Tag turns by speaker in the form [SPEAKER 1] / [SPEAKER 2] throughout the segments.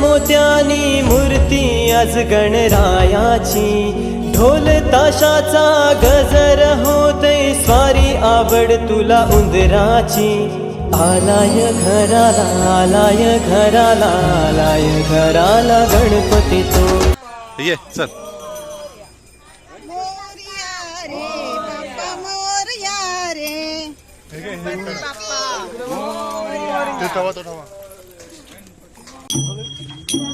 [SPEAKER 1] मोत्यानी मूर्ती आज गणरायाची. ढोल ताशाचा गजर होते स्वारी आवड तुला उंदराची. आलाय घराला आलाय घराला आलाय घराला गणपती तो.
[SPEAKER 2] ये चल.
[SPEAKER 3] मोरया रे बाप्पा मोरया रे गणपती बाप्पा
[SPEAKER 2] बाप्पा मोरया अरे आपण आलं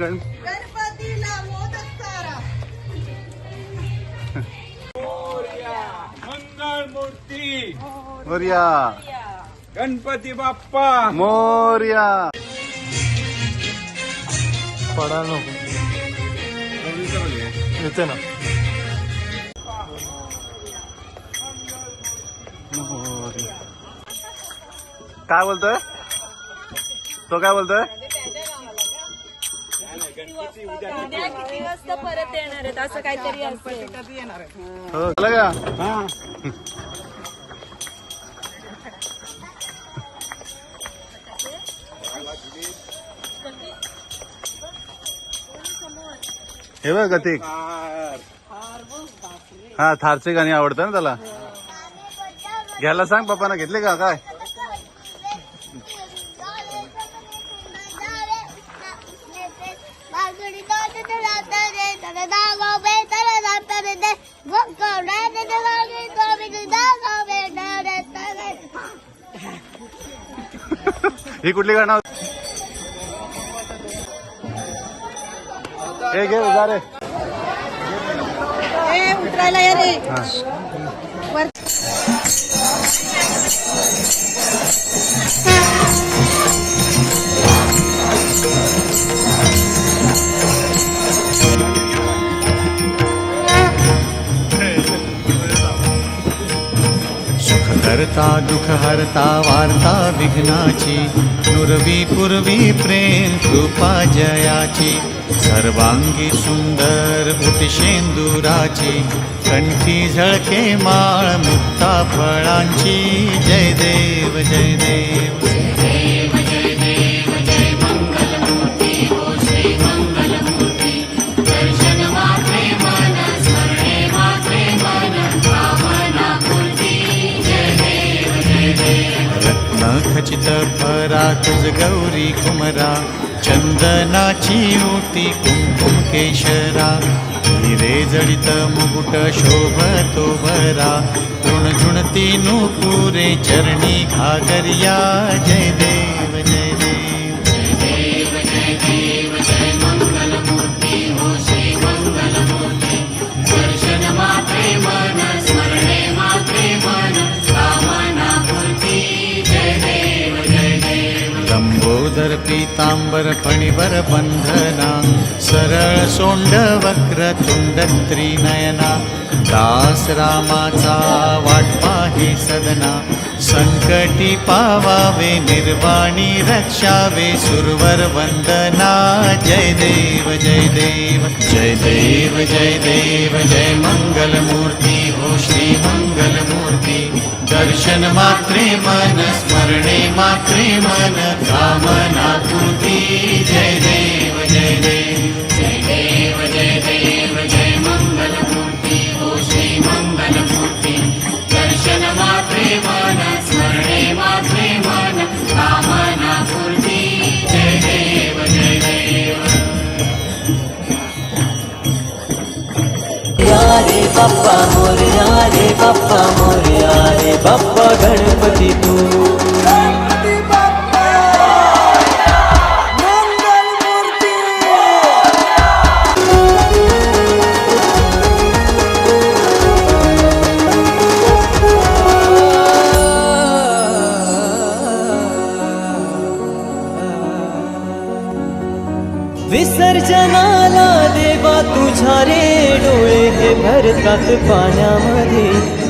[SPEAKER 2] गण
[SPEAKER 3] गणपतीला मोदक करा
[SPEAKER 4] मंगळ मूर्ती
[SPEAKER 2] मोरया
[SPEAKER 4] गणपती बाप्पा
[SPEAKER 2] मोरया
[SPEAKER 5] पडायला नको. येते ना.
[SPEAKER 2] मोरया. काय बोलतोय? तो काय बोलतोय?
[SPEAKER 6] उद्या किती वाजता परत येणार आहेत असं काहीतरी असेल.
[SPEAKER 2] हो का हे बघ गतिक. हा थारचे गाणी आवडतं ना त्याला? घ्यायला सांग पप्पाना घेतले का? काय? ही कुठली गाणं हे घे जा रे.
[SPEAKER 3] उतरायला या रे.
[SPEAKER 7] करता दुख हरता वार्ता विघ्नाची. पूर्वी पूर्वी प्रेम कृपा जयाची. सर्वांगी सुंदर उटिशेंदुराची कंठी झळके माळ मुक्ता फळांची. जय देव. जय देव. तुझ गौरी कुमरा चंदनाची ओटी कुंकुम केशरा हिरे जडित मुकुट शोभतो भरा. तृण झुणती नुपुरे चरणी घागरिया जय देव. लंबोदर पीतांबर फणिवर बंधना सरळ सोंड वक्र तुंड त्रिनयना दास रामाचा वाटपा हे सदना संकटी पावावे निर्वाणी रक्षावे सुरवर वंदना जय देव जय देव जय देव जय देव जय मंगल मूर्ती हो श्री मंगल मूर्ती दर्शन मात्रे मन स्मरणे मात्रे मन कामना कृती जय देव जय देव जय देव जय देव जय मङ्गलमूर्ति ओ श्री मङ्गलमूर्ति दर्शन मात्रे मन स्मरणे
[SPEAKER 1] मात्रे मन कामना कृती जय देव जय देव. रे पप्पा मोर्या रे पप्पा मोर्या बाप्पा गणपती तू. विसर्जनाला देवा तुझ्या रे डोळे हे भरतात पाण्यामध्ये.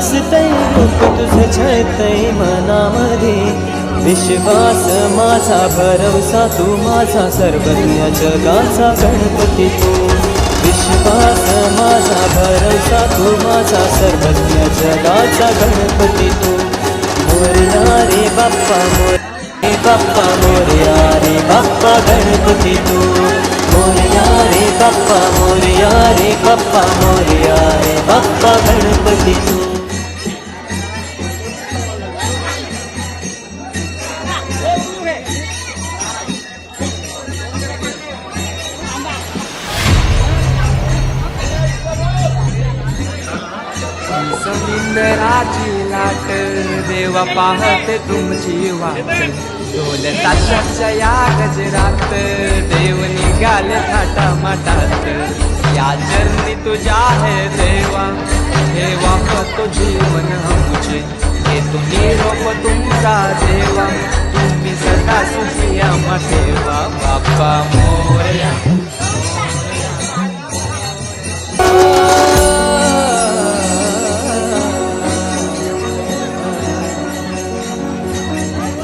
[SPEAKER 1] हसतय रूप तुझं छळतय मनामध्ये विश्वास माझा भरवसा तू माझा सर्वज्ञ जगाचा गणपती तू. विश्वास माझा भरवसा तू माझा सर्वज्ञ जगाचा गणपती तू. मोरया रे बाप्पा मोरे बाप्पा मोरया रे बाप्पा गणपती तू मोरया रे बाप्पा मोरया रे बाप्पा मोरया रे बाप्पा गणपती तू.
[SPEAKER 8] समुंदराची लाट देवा पाहते तुमची वाट. ढोल ताशाच्या या गजरात देव निघाले थाटा माटात या चरणी तुझ्या आहे देवा हे तो जीवन आमचे. हे तुम्ही रोप तुमचा देवा तुम्ही सदा सुखी आम्हा ठेवा बाप्पा मोरया.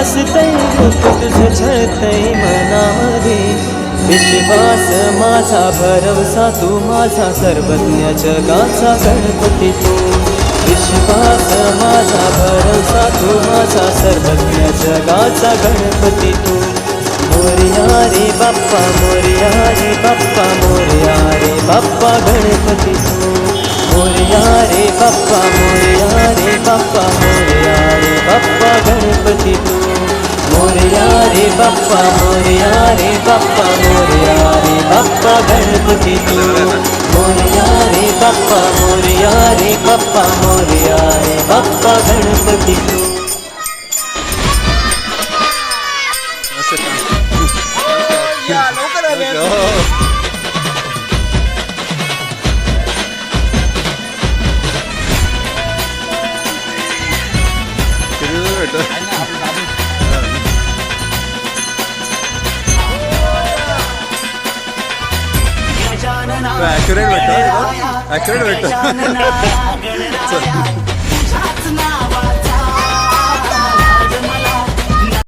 [SPEAKER 1] हसतय रूप तुझं छळतय मनामध्ये. विश्वास माझा भरवसा तू माझा सर्वज्ञ जगाचा गणपती तू. विश्वास माझा भरवसा तू माझा सर्वज्ञ जगाचा गणपती तू. मोरया रे बाप्पा मोरया रे बाप्पा मोरया रे बाप्पा गणपती तू. मोरया रे बाप्पा मोरया रे बाप्पा मोरिया रे बाप्पा गणपती तू. मोरया रे बाप्पा मोरया रे बाप्पा मोरया रे बाप्पा गणपती तू. मोरया रे बाप्पा मोरया रे बाप्पा मोरया रे बाप्पा गणपती तू.
[SPEAKER 2] ಅಕ್ಯುರೇಟ್ ಬೇಕು ಅಕ್ಯುರೇಟ್